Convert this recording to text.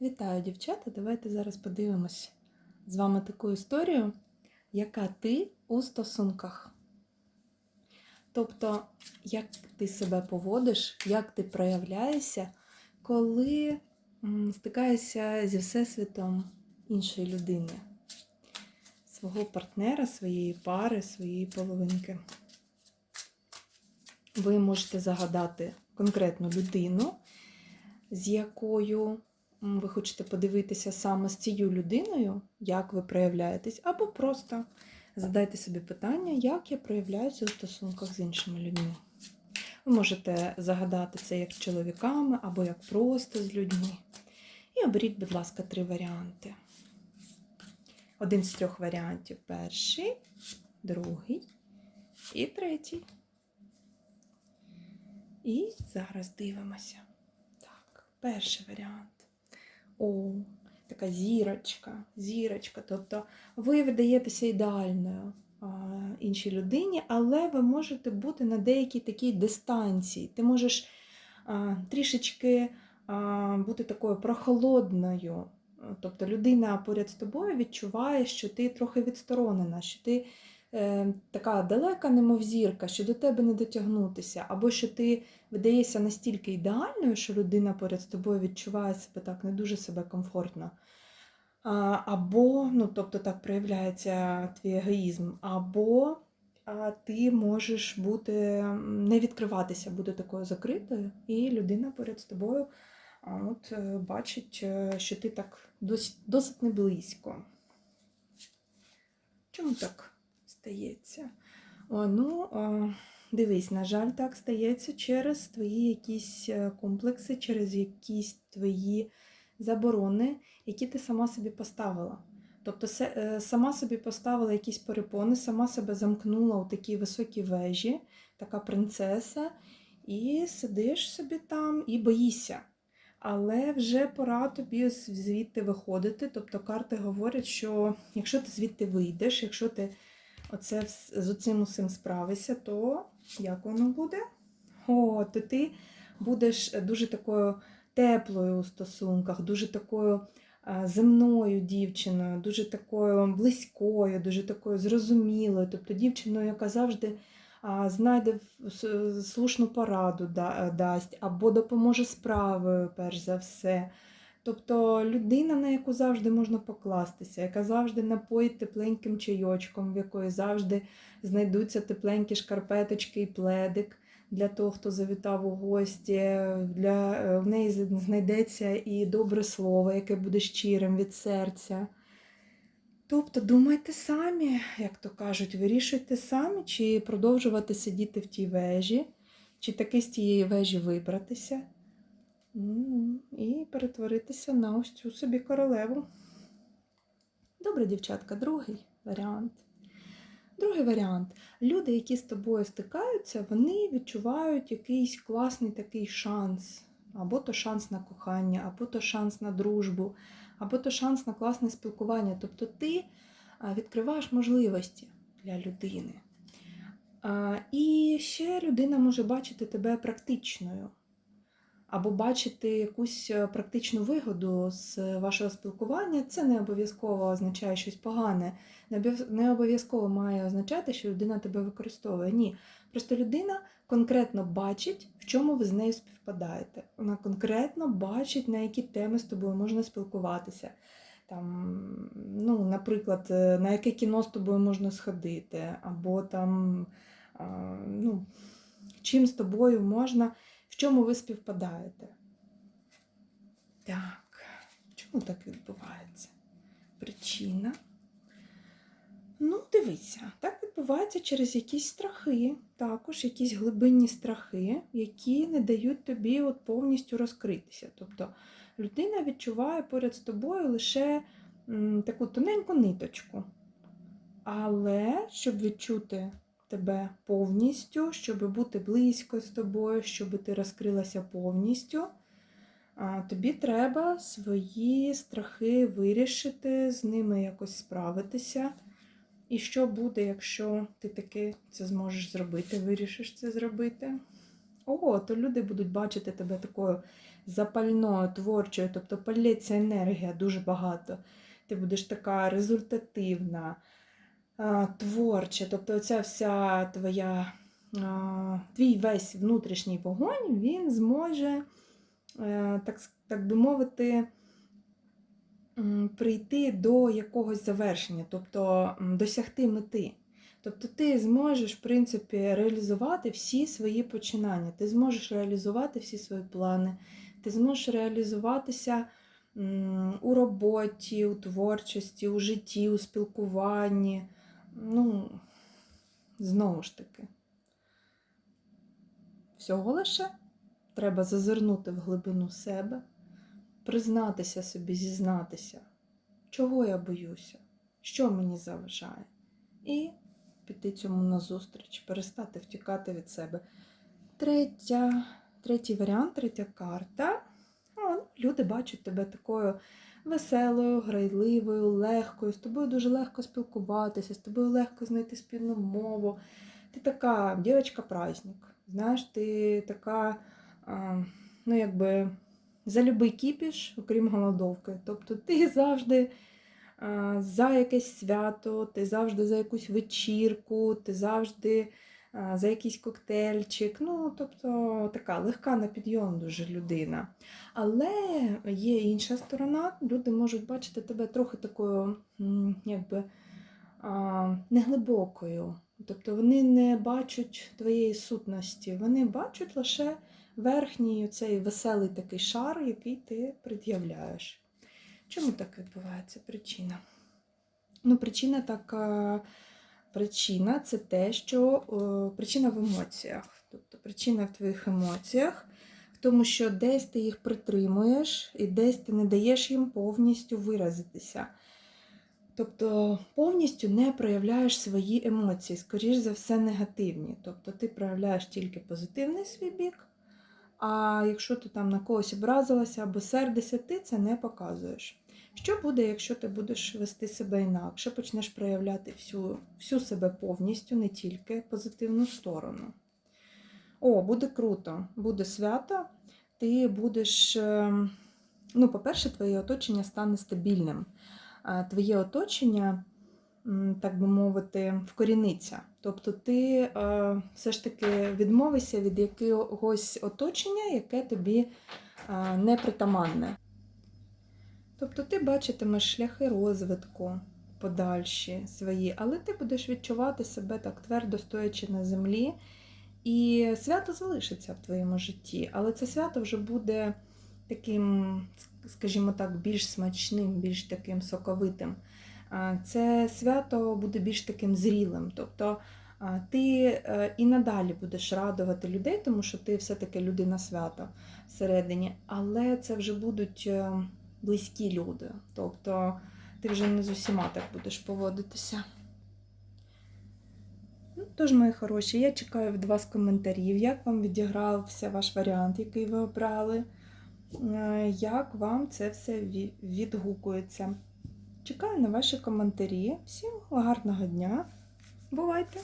Вітаю, дівчата! Давайте зараз подивимось з вами таку історію, яка ти у стосунках. Тобто, як ти себе поводиш, як ти проявляєшся, коли стикаєшся зі всесвітом іншої людини, свого партнера, своєї пари, своєї половинки. Ви можете загадати конкретну людину, з якою ви хочете подивитися саме з цією людиною, як ви проявляєтесь, або просто задайте собі питання, як я проявляюся у стосунках з іншими людьми. Ви можете загадати це як з чоловіками, або як просто з людьми. І оберіть, будь ласка, три варіанти. Один з трьох варіантів перший, другий і третій. І зараз дивимося. Так, перший варіант. О, така зірочка, зірочка. Тобто ви видаєтеся ідеальною іншій людині, але ви можете бути на деякій такій дистанції. Ти можеш трішечки бути такою прохолодною. Тобто людина поряд з тобою відчуває, що ти трохи відсторонена, що ти така далека, немов зірка, що до тебе не дотягнутися, або що ти видаєшся настільки ідеальною, що людина поряд з тобою відчуває себе так не дуже себе комфортно. Або, ну, тобто так проявляється твій егоїзм, або ти можеш бути, не відкриватися, бути такою закритою, і людина поряд з тобою от, е, бачить, е, що ти так досить, досить не близько. Чому так стається? Ну, дивись, на жаль, так стається через твої якісь е, комплекси, через якісь твої заборони, які ти сама собі поставила. Тобто е, сама собі поставила якісь перепони, сама себе замкнула у такій високій вежі, така принцеса, і сидиш собі там і боїшся. Але вже пора тобі звідти виходити. Тобто карти говорять, що якщо ти звідти вийдеш, якщо ти оце з оцим усім справишся, то як воно буде? О, то ти будеш дуже такою теплою у стосунках, дуже такою земною дівчиною, дуже такою близькою, дуже такою зрозумілою, тобто дівчиною, яка завжди знайде слушну пораду да- дасть, або допоможе справою, перш за все. Тобто людина, на яку завжди можна покластися, яка завжди напоїть тепленьким чайочком, в якої завжди знайдуться тепленькі шкарпеточки і пледик для того, хто завітав у гості. Для, е, в неї знайдеться і добре слово, яке буде щирим від серця. Тобто думайте самі, як то кажуть, вирішуйте самі, чи продовжувати сидіти в тій вежі, чи таки з тієї вежі вибратися. І перетворитися на ось цю собі королеву. Добре, дівчатка, другий варіант. Другий варіант. Люди, які з тобою стикаються, вони відчувають якийсь класний такий шанс. Або то шанс на кохання, або то шанс на дружбу, або то шанс на класне спілкування. Тобто ти відкриваєш можливості для людини. І ще людина може бачити тебе практичною, або бачити якусь е, практичну вигоду з вашого спілкування. Це не обов'язково означає щось погане, не обов'язково має означати, що людина тебе використовує. Ні. Просто людина конкретно бачить, в чому ви з нею співпадаєте. Вона конкретно бачить, на які теми з тобою можна спілкуватися. Там, ну, наприклад, е, на яке кіно з тобою можна сходити, або там, ну, чим з тобою можна, в чому ви співпадаєте. Так, чому так відбувається? Причина. Ну, дивися, так відбувається через якісь страхи, також якісь глибинні страхи, які не дають тобі от повністю розкритися. Тобто людина відчуває поряд з тобою лише м, таку тоненьку ниточку. Але щоб відчути тебе повністю, щоб бути близько з тобою, щоб ти розкрилася повністю, тобі треба свої страхи вирішити, з ними якось справитися. І що буде, якщо ти таки це зможеш зробити, вирішиш це зробити? О, то люди будуть бачити тебе такою запальною, творчою, тобто палється енергія дуже багато. Ти будеш така результативна, а, творча, тобто оця вся твоя, твій весь внутрішній вогонь, він зможе, е, так, так би мовити, прийти до якогось завершення, тобто досягти мети. Тобто ти зможеш, в принципі, реалізувати всі свої починання, ти зможеш реалізувати всі свої плани, ти зможеш реалізуватися у роботі, у творчості, у житті, у спілкуванні. Ну, знову ж таки, всього лише треба зазирнути в глибину себе, признатися собі, зізнатися, чого я боюся, що мені заважає. І піти цьому назустріч, перестати втікати від себе. Третя, третій варіант, третя карта. Люди бачать тебе такою веселою, грайливою, легкою. З тобою дуже легко спілкуватися, з тобою легко знайти спільну мову. Ти така дівчинка-праздник. Знаєш, ти така, ну якби за любий кіпіш, окрім голодовки. Тобто ти завжди за якесь свято, ти завжди за якусь вечірку, ти завжди за якийсь коктейльчик. Ну, тобто така легка на підйом дуже людина. Але є інша сторона, люди можуть бачити тебе трохи такою, якби неглибокою. Тобто вони не бачать твоєї сутності, вони бачать лише верхній цей веселий такий шар, який ти пред'являєш. Чому так відбувається причина? Ну, причина така. Причина це те, що о, причина в емоціях. Тобто причина в твоїх емоціях, в тому, що десь ти їх притримуєш і десь ти не даєш їм повністю виразитися. Тобто повністю не проявляєш свої емоції, скоріш за все, негативні. Тобто ти проявляєш тільки позитивний свій бік, а якщо ти там на когось образилася або сердишся, ти це не показуєш. Що буде, якщо ти будеш вести себе інакше, почнеш проявляти всю, всю себе повністю, не тільки позитивну сторону? О, буде круто, буде свято, ти будеш, ем, ну, по-перше, твоє оточення стане стабільним. Твоє оточення, так би мовити, вкоріниться. Тобто ти е, все ж таки відмовишся від якогось оточення, яке тобі е, не притаманне. Тобто ти бачитимеш шляхи розвитку подальші свої, але ти будеш відчувати себе так твердо стоячи на землі, і свято залишиться в твоєму житті, але це свято вже буде таким, скажімо так, більш смачним, більш таким соковитим. Це свято буде більш таким зрілим. Тобто ти е, і надалі будеш радувати людей, тому що ти все-таки людина свята всередині, але це вже будуть е, близькі люди. Тобто ти вже не з усіма так будеш поводитися. Ну, тож, мої хороші, я чекаю від вас коментарів, як вам відігрався ваш варіант, який ви обрали, Е, як вам це все відгукується. Чекаю на ваші коментарі. Всім гарного дня. Бувайте!